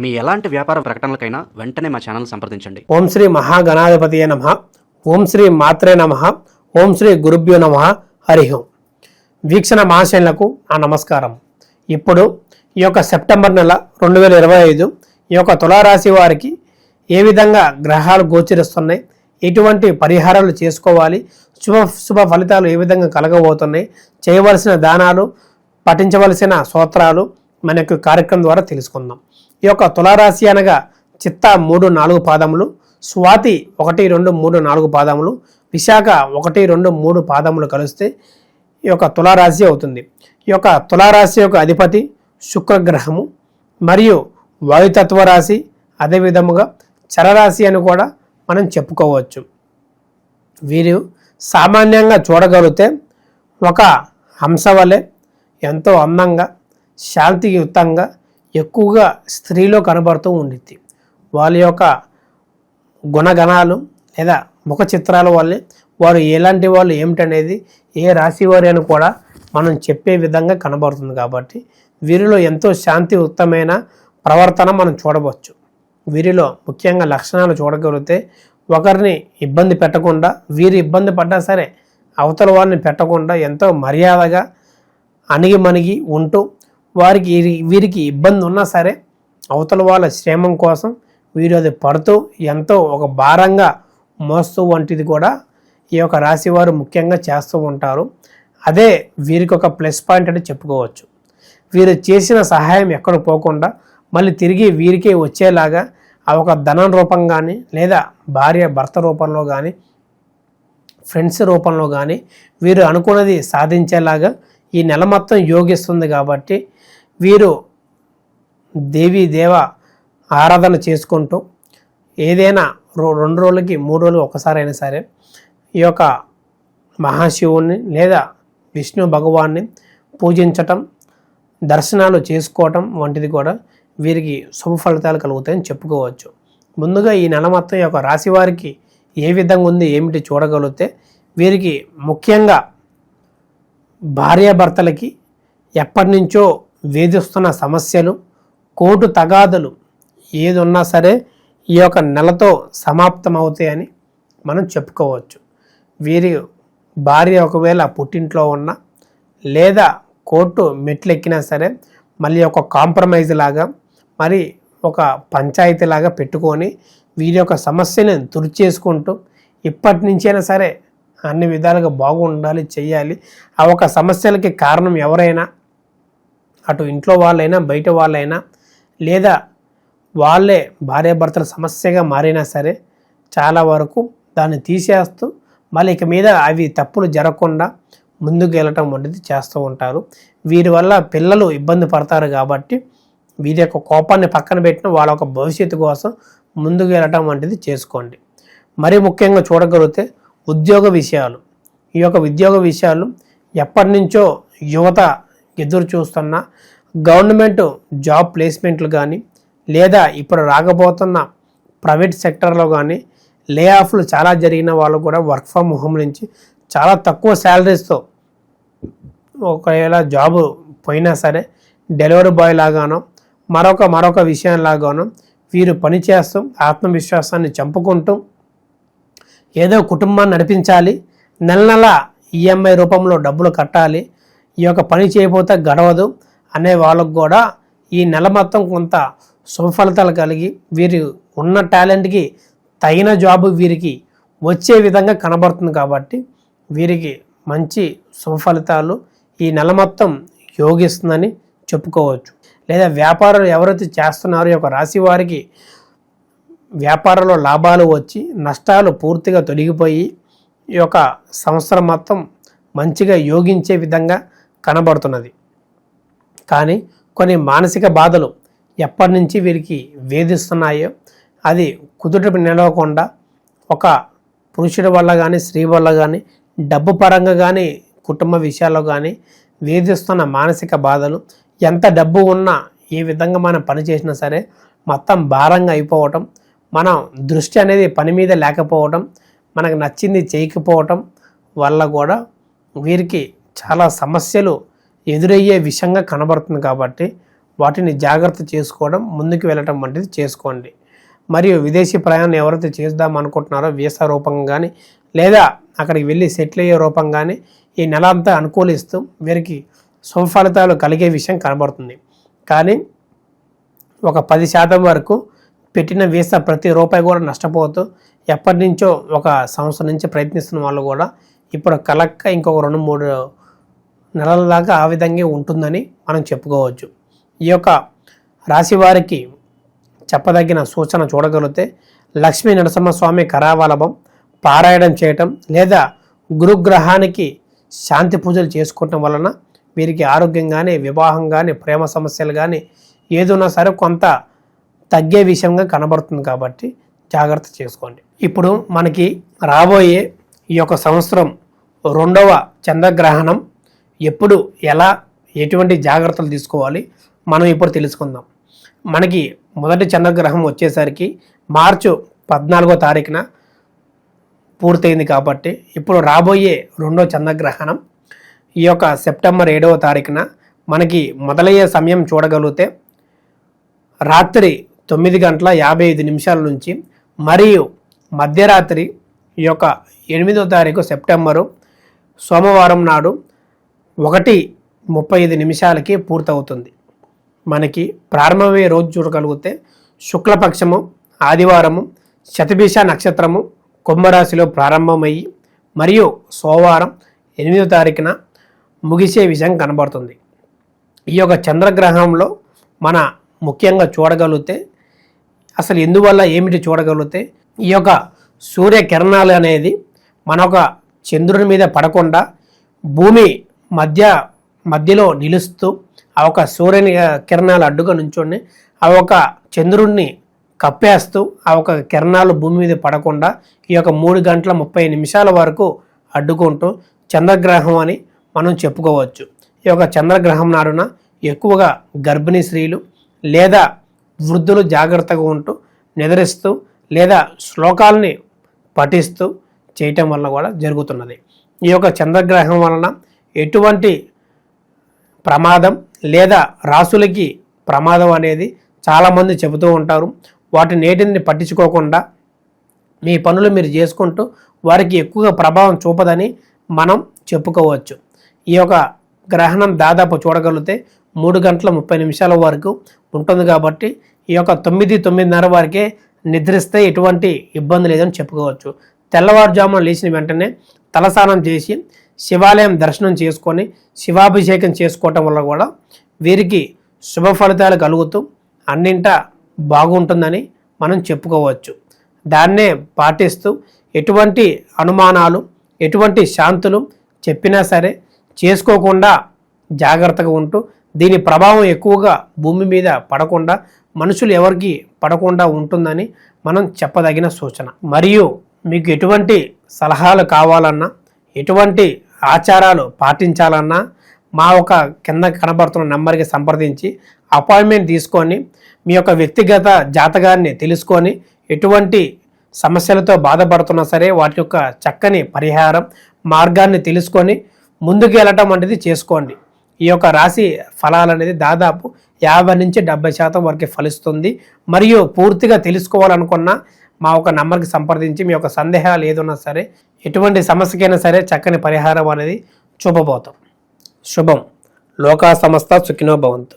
మీ ఎలాంటి వ్యాపార ప్రకటనలకైనా వెంటనే మా ఛానల్ సంప్రదించండి. ఓం శ్రీ మహాగణాధిపతి నమ. ఓం శ్రీ మాత్రే నమ. ఓం శ్రీ గురుభ్యో నమ. హరి ఓం. వీక్షణ మహాశైలకు నా నమస్కారం. ఇప్పుడు ఈ యొక్క సెప్టెంబర్ నెల రెండు వేల ఇరవై ఐదు ఈ యొక్క తులారాశి వారికి ఏ విధంగా గ్రహాలు గోచరిస్తున్నాయి? ఎటువంటి పరిహారాలు చేసుకోవాలి? శుభ శుభ ఫలితాలు ఏ విధంగా కలగబోతున్నాయి? చేయవలసిన దానాలు పఠించవలసిన సూత్రాలు మన యొక్క కార్యక్రమం ద్వారా తెలుసుకుందాం. ఈ యొక్క తులారాశి అనగా చిత్త మూడు నాలుగు పాదములు స్వాతి ఒకటి రెండు మూడు నాలుగు పాదములు విశాఖ ఒకటి రెండు మూడు పాదములు కలిస్తే ఈ యొక్క తులారాశి అవుతుంది. ఈ యొక్క తులారాశి యొక్క అధిపతి శుక్రగ్రహము మరియు వాయుతత్వ రాశి అదేవిధముగా చరరాశి అని కూడా మనం చెప్పుకోవచ్చు. వీరు సామాన్యంగా చూడగలిగితే ఒక హంస వలె ఎంతో అందంగా శాంతియుతంగా ఎక్కువగా స్త్రీలో కనబడుతూ ఉండిద్ది. వాళ్ళ యొక్క గుణగణాలు లేదా ముఖ చిత్రాల వల్లే వారు ఎలాంటి వాళ్ళు ఏమిటనేది ఏ రాశి వారి అని కూడా మనం చెప్పే విధంగా కనబడుతుంది కాబట్టి వీరిలో ఎంతో శాంతియుతమైన ప్రవర్తన మనం చూడవచ్చు. వీరిలో ముఖ్యంగా లక్షణాలు చూడగలిగితే ఒకరిని ఇబ్బంది పెట్టకుండా వీరు ఇబ్బంది పడ్డా సరే అవతల వారిని పెట్టకుండా ఎంతో మర్యాదగా అణిగి మణిగి ఉంటూ వారికి వీరికి ఇబ్బంది ఉన్నా సరే అవతల వాళ్ళ క్షేమం కోసం వీరు అది పడుతూ ఎంతో ఒక భారంగా మోస్తూ వంటిది కూడా ఈ యొక్క రాశి వారు ముఖ్యంగా చేస్తూ ఉంటారు. అదే వీరికి ఒక ప్లస్ పాయింట్ అని చెప్పుకోవచ్చు. వీరు చేసిన సహాయం ఎక్కడ పోకుండా మళ్ళీ తిరిగి వీరికే వచ్చేలాగా ఆ ఒక ధనం రూపం కానీ లేదా భార్య భర్త రూపంలో కానీ ఫ్రెండ్స్ రూపంలో కానీ వీరు అనుకున్నది సాధించేలాగా ఈ నెల మొత్తం యోగిస్తుంది కాబట్టి వీరు దేవి దేవ ఆరాధన చేసుకుంటూ ఏదైనా రో- రెండు రోజులకి మూడు రోజులు ఒకసారి అయినా సరే ఈ యొక్క మహాశివుణ్ణి లేదా విష్ణు భగవాన్ని పూజించటం దర్శనాలు చేసుకోవటం వంటిది కూడా వీరికి శుభ ఫలితాలు కలుగుతాయని చెప్పుకోవచ్చు. ముందుగా ఈ నెల మొత్తం యొక్క రాశి వారికి ఏ విధంగా ఉంది ఏమిటి చూడగలిగితే వీరికి ముఖ్యంగా భార్యాభర్తలకి ఎప్పటినుంచో వేధిస్తున్న సమస్యలు కోర్టు తగాదులు ఏదున్నా సరే ఈ యొక్క నెలతో సమాప్తం అవుతాయని మనం చెప్పుకోవచ్చు. వీరి భార్య ఒకవేళ పుట్టింట్లో ఉన్న లేదా కోర్టు మెట్లెక్కినా సరే మళ్ళీ ఒక కాంప్రమైజ్ లాగా మరి ఒక పంచాయతీ లాగా పెట్టుకొని వీరి యొక్క సమస్యని తుడిచేసుకుంటూ ఇప్పటి నుంచైనా సరే అన్ని విధాలుగా బాగుండాలి చేయాలి ఆ ఒక సమస్యలకి కారణం ఎవరైనా అటు ఇంట్లో వాళ్ళైనా బయట వాళ్ళైనా లేదా వాళ్ళే భార్యాభర్తల సమస్యగా మారినా సరే చాలా వరకు దాన్ని తీసేస్తూ మళ్ళీ ఇక మీద అవి తప్పులు జరగకుండా ముందుకు వెళ్ళటం వంటిది చేస్తూ ఉంటారు. వీరి వల్ల పిల్లలు ఇబ్బంది పడతారు కాబట్టి వీరి యొక్క కోపాన్ని పక్కన పెట్టిన వాళ్ళ యొక్క భవిష్యత్తు కోసం ముందుకు వెళ్ళటం వంటిది చేసుకోండి. మరి ముఖ్యంగా చూడగలిగితే ఉద్యోగ విషయాలు. ఈ యొక్క ఉద్యోగ విషయాలు ఎప్పటి నుంచో యువత ఎదురు చూస్తున్న గవర్నమెంట్ జాబ్ ప్లేస్మెంట్లు కానీ లేదా ఇప్పుడు రాకపోతున్న ప్రైవేట్ సెక్టర్లో కానీ లే ఆఫ్లు చాలా జరిగిన వాళ్ళు కూడా వర్క్ ఫ్రమ్ హోమ్ నుంచి చాలా తక్కువ శాలరీస్తో ఒకవేళ జాబ్ పోయినా సరే డెలివరీ బాయ్ లాగానో మరొక మరొక విషయం లాగానో వీరు పనిచేస్తూ ఆత్మవిశ్వాసాన్ని చంపుకుంటూ ఏదో కుటుంబాన్ని నడిపించాలి. నెల నెల ఈఎంఐ రూపంలో డబ్బులు కట్టాలి. ఈ యొక్క పని చేయకపోతే గడవదు అనే వాళ్ళకు కూడా ఈ నెల మొత్తం కొంత సుఫలితాలు కలిగి వీరి ఉన్న టాలెంట్కి తగిన జాబు వీరికి వచ్చే విధంగా కనబడుతుంది కాబట్టి వీరికి మంచి సుఫలితాలు ఈ నెల మొత్తం యోగిస్తుందని చెప్పుకోవచ్చు. లేదా వ్యాపారాలు ఎవరైతే చేస్తున్నారో ఈ యొక్క రాశి వారికి వ్యాపారంలో లాభాలు వచ్చి నష్టాలు పూర్తిగా తొలగిపోయి ఈ యొక్క సంవత్సరం మొత్తం మంచిగా యోగించే విధంగా కనబడుతున్నది. కానీ కొన్ని మానసిక బాధలు ఎప్పటి నుంచి వీరికి వేధిస్తున్నాయో అది కుదుట నిలవకుండా ఒక పురుషుడి వల్ల కానీ స్త్రీ వల్ల కానీ డబ్బు పరంగా కానీ కుటుంబ విషయాల్లో కానీ వేధిస్తున్న మానసిక బాధలు ఎంత డబ్బు ఉన్నా ఏ విధంగా మనం పని చేసినా సరే మొత్తం భారంగా అయిపోవటం మనం దృష్టి అనేది పని మీద లేకపోవటం మనకు నచ్చింది చేయకపోవటం వల్ల కూడా వీరికి చాలా సమస్యలు ఎదురయ్యే విషయంగా కనబడుతుంది కాబట్టి వాటిని జాగ్రత్త చేసుకోవడం ముందుకు వెళ్ళటం వంటిది చేసుకోండి. మరియు విదేశీ ప్రయాణం ఎవరైతే చేద్దాం అనుకుంటున్నారో వీసా రూపంగా కానీ లేదా అక్కడికి వెళ్ళి సెటిల్ అయ్యే రూపం కానీ ఈ నెల అంతా అనుకూలిస్తూ వీరికి సుఫలితాలు కలిగే విషయం కనబడుతుంది. కానీ ఒక పది శాతం వరకు పెట్టిన వీసా ప్రతి రూపాయి కూడా నష్టపోతూ ఎప్పటి నుంచో ఒక సంవత్సరం నుంచి ప్రయత్నిస్తున్న వాళ్ళు కూడా ఇప్పుడు కలక్క ఇంకొక రెండు మూడు నెలల దాకా ఆ విధంగా ఉంటుందని మనం చెప్పుకోవచ్చు. ఈ యొక్క రాశి వారికి చెప్పదగిన సూచన చూడగలిగితే లక్ష్మీ నరసింహస్వామి కరావలభం పారాయణం చేయటం లేదా గురుగ్రహానికి శాంతి పూజలు చేసుకోవటం వలన వీరికి ఆరోగ్యం కానీ వివాహం కానీ ప్రేమ సమస్యలు కానీ ఏదున్నా సరే కొంత తగ్గే విషయంగా కనబడుతుంది కాబట్టి జాగ్రత్త చేసుకోండి. ఇప్పుడు మనకి రాబోయే ఈ యొక్క సంవత్సరం రెండవ చంద్రగ్రహణం ఎప్పుడు ఎలా ఎటువంటి జాగ్రత్తలు తీసుకోవాలి మనం ఇప్పుడు తెలుసుకుందాం. మనకి మొదటి చంద్రగ్రహం వచ్చేసరికి మార్చు పద్నాలుగో తారీఖున పూర్తయింది కాబట్టి ఇప్పుడు రాబోయే రెండో చంద్రగ్రహణం ఈ యొక్క సెప్టెంబర్ ఏడవ తారీఖున మనకి మొదలయ్యే సమయం చూడగలిగితే రాత్రి తొమ్మిది గంటల యాభై ఐదు నిమిషాల నుంచి మరియు మధ్యరాత్రి ఈ యొక్క ఎనిమిదో తారీఖు సెప్టెంబరు సోమవారం నాడు ఒకటి ముప్పై ఐదు నిమిషాలకి పూర్తవుతుంది. మనకి ప్రారంభమయ్యే రోజు చూడగలిగితే శుక్లపక్షము ఆదివారము శతభిష నక్షత్రము కుంభరాశిలో ప్రారంభమయ్యి మరియు సోమవారం ఎనిమిదో తారీఖున ముగిసే విషయం కనబడుతుంది. ఈ యొక్క చంద్రగ్రహంలో మన ముఖ్యంగా చూడగలిగితే అసలు ఎందువల్ల ఏమిటి చూడగలిగితే ఈ యొక్క సూర్యకిరణాలు అనేది మన ఒక చంద్రుని మీద పడకుండా భూమి మధ్య మధ్యలో నిలుస్తూ ఆ ఒక సూర్యుని కిరణాలు అడ్డుగా నుంచొని ఆ ఒక చంద్రుణ్ణి కప్పేస్తూ ఆ ఒక కిరణాలు భూమి మీద పడకుండా ఈ యొక్క మూడు గంటల ముప్పై నిమిషాల వరకు అడ్డుకుంటూ చంద్రగ్రహం అని మనం చెప్పుకోవచ్చు. ఈ యొక్క చంద్రగ్రహం నాడున ఎక్కువగా గర్భిణీ స్త్రీలు లేదా వృద్ధులు జాగ్రత్తగా ఉంటూ నిద్రిస్తూ లేదా శ్లోకాలని పఠిస్తూ చేయటం వల్ల కూడా జరుగుతున్నది. ఈ యొక్క చంద్రగ్రహం వలన ఎటువంటి ప్రమాదం లేదా రాసులకి ప్రమాదం అనేది చాలామంది చెబుతూ ఉంటారు. వాటి నేటిని పట్టించుకోకుండా మీ పనులు మీరు చేసుకుంటూ వారికి ఎక్కువగా ప్రభావం చూపదని మనం చెప్పుకోవచ్చు. ఈ యొక్క గ్రహణం దాదాపు చూడగలిగితే మూడు గంటల ముప్పై నిమిషాల వరకు ఉంటుంది కాబట్టి ఈ యొక్క తొమ్మిది తొమ్మిదిన్నర వరకే నిద్రిస్తే ఎటువంటి ఇబ్బంది లేదని చెప్పుకోవచ్చు. తెల్లవారుజామున లేచిన వెంటనే తలస్నానం చేసి శివాలయం దర్శనం చేసుకొని శివాభిషేకం చేసుకోవటం వల్ల కూడా వీరికి శుభ ఫలితాలు కలుగుతూ అన్నింట బాగుంటుందని మనం చెప్పుకోవచ్చు. దాన్నే పాటిస్తూ ఎటువంటి అనుమానాలు ఎటువంటి శాంతులు చెప్పినా సరే చేసుకోకుండా జాగ్రత్తగా ఉంటూ దీని ప్రభావం ఎక్కువగా భూమి మీద పడకుండా మనుషులు ఎవరికి పడకుండా ఉంటుందని మనం చెప్పదగిన సూచన. మరియు మీకు ఎటువంటి సలహాలు కావాలన్నా ఎటువంటి ఆచారాలు పాటించాలన్నా మా ఒక కింద కనబడుతున్న నెంబర్కి సంప్రదించి అపాయింట్మెంట్ తీసుకొని మీ యొక్క వ్యక్తిగత జాతకాన్ని తెలుసుకొని ఎటువంటి సమస్యలతో బాధపడుతున్నా సరే వాటి యొక్క చక్కని పరిహారం మార్గాన్ని తెలుసుకొని ముందుకు వెళ్ళటం అనేది చేసుకోండి. ఈ యొక్క రాశి ఫలాలు అనేది దాదాపు యాభై నుంచి డెబ్బై శాతం వరకు ఫలిస్తుంది. మరియు పూర్తిగా తెలుసుకోవాలనుకున్న మా ఒక నంబర్కి సంప్రదించి మీ యొక్క సందేహాలు ఏదున్నా సరే ఎటువంటి సమస్యకైనా సరే చక్కని పరిహారం అనేది చూపబోతాం. శుభం. లోకా సంస్థ సుఖినో భవంతు.